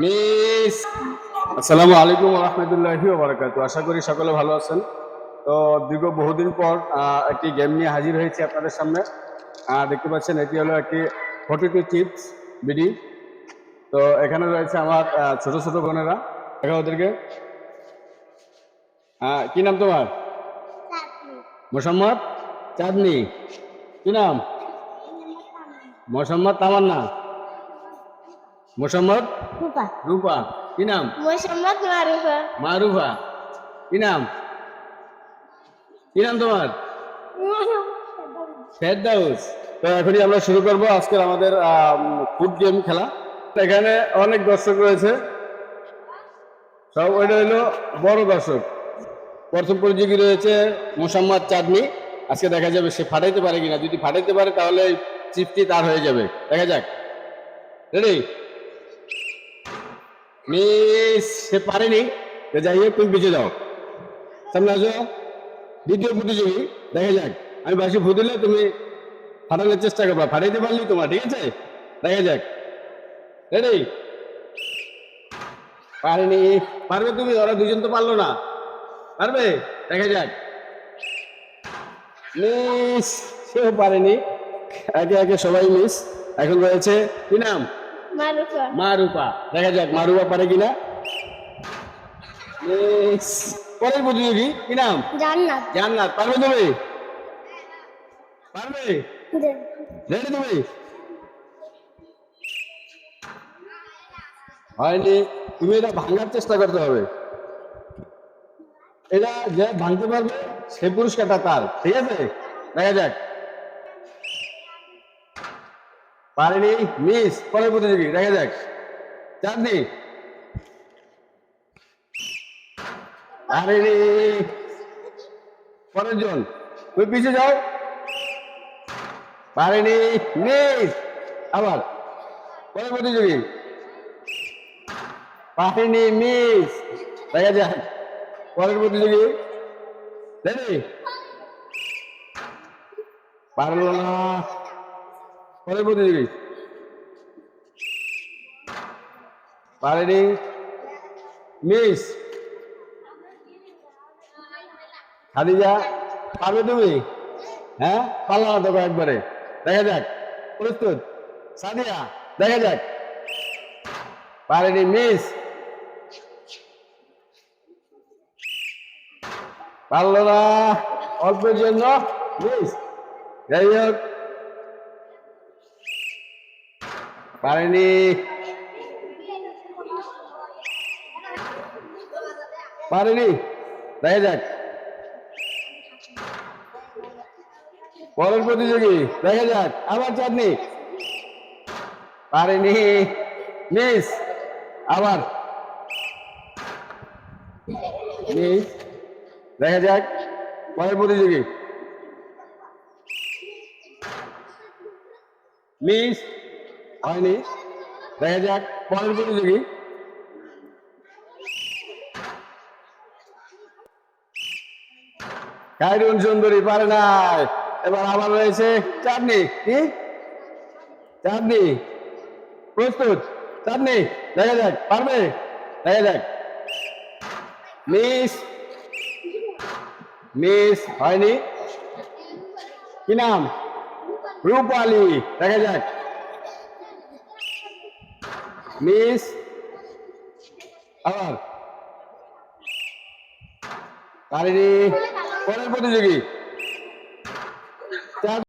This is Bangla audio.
মিস। আসসালামু আলাইকুম রহমতুল্লাহি বারাকাতু আশা করি সকলে ভালো আছেন। তো দীর্ঘ বহুদিন পর একটি গেম নিয়ে হাজির হয়েছি আপনাদের সামনে। দেখতে পাচ্ছেন এটি হলো একটি ফর্টি টু চিপস বিডি। তো এখানে রয়েছে আমার ছোট ছোট বোনেরা। দেখা ওদেরকে। আহ, কি নাম তোমার? মোসাম্মদ? চাঁদনি। কি নাম? মোসাম্মদ তামান্না। মোসাম্মদ? রূপা। রূপা। কি নাম? মোসাম্মদ মারুফা। মারুফা। কি নাম? কি নাম তোমার? ফেরদাউস। তো এখনই আমরা শুরু করব আজকের আমাদের ফুড গেম খেলা। এখানে অনেক দর্শক রয়েছে। সব ওইটা হইল বড় দর্শক। প্রথম প্রতিযোগী রয়েছে মোসাম্মদ চাঁদনি। আজকে দেখা যাবে সে ফাটাইতে পারে কিনা। যদি ফাটাইতে পারে তাহলে চিপটি তার হয়ে যাবে। দেখা যাক। রেডি মিস সে পারেনি। যাই হোক, তুমি পিছিয়ে যাও। সামনে আসো। দ্বিতীয় প্রতিযোগী, দেখা যাক। আমি বাসি ফুদিলে তুমি ফাটানোর চেষ্টা করবা। ফাটাইতে পারলি তোমার, ঠিক আছে? দেখা যাক। রেডি পারেনি। পারবে তুমি? ওরা দুজন তো পারল না। পারবে? দেখা যাক। মিস সেও পারেনি। একে একে সবাই মিস এখন রয়েছে কি নাম? মারুপা দেখা যাক মারুপা পারে কিনা। পরের প্রতিযোগী কি নাম? জান্নাত। জান্নাত। পারবে তুমি? পারবে? রেডি তুমি? হয়নি। তুমি এটা ভাঙার চেষ্টা করতে হবে। এটা যে ভাঙতে পারবে সে পুরস্কারটা তার। ঠিক আছে? দেখা যাক। পারেনি মিস পরের প্রতিযোগী, দেখা যাক চাঁদনি পারেনি। পরের জন, তুমি পিছিয়ে যাও। পারেনি মিস আবার। পরের প্রতিযোগী। পারেনি মিস দেখা যাক পরের প্রতিযোগী। রেডি? পারল না। পরের প্রতিযোগী পারেনি মিস। খাদিজা পারবে তুমি? হ্যাঁ? পারল না তোকে একবারে। দেখা যাক। প্রস্তুত। সাদিয়া দেখা যাক। পারেনি মিস। পারল না। অল্পের জন্য, মিস। যাই হোক। পারেনি। পারেনি। দেখা যাক। পরের প্রতিযোগী, দেখা যাক। আবার চাঁদনি। পারেনি। মিস, আবার। মিস, দেখা যাক। পরের প্রতিযোগী। মিস হয়নি। দেখা যাক, পরের প্রতিযোগী। খাইরুন সুন্দরী পারে নাই। এবার আবার রয়েছে চাঁদনি। কি? চাঁদনি। প্রস্তুত? চাঁদনি, দেখা যাক, পারবে? দেখা যাক। মিস মিস হয়নি। কি নাম? রূপালী। দেখা যাক। মিস আবার পারেনি পরের প্রতিযোগী।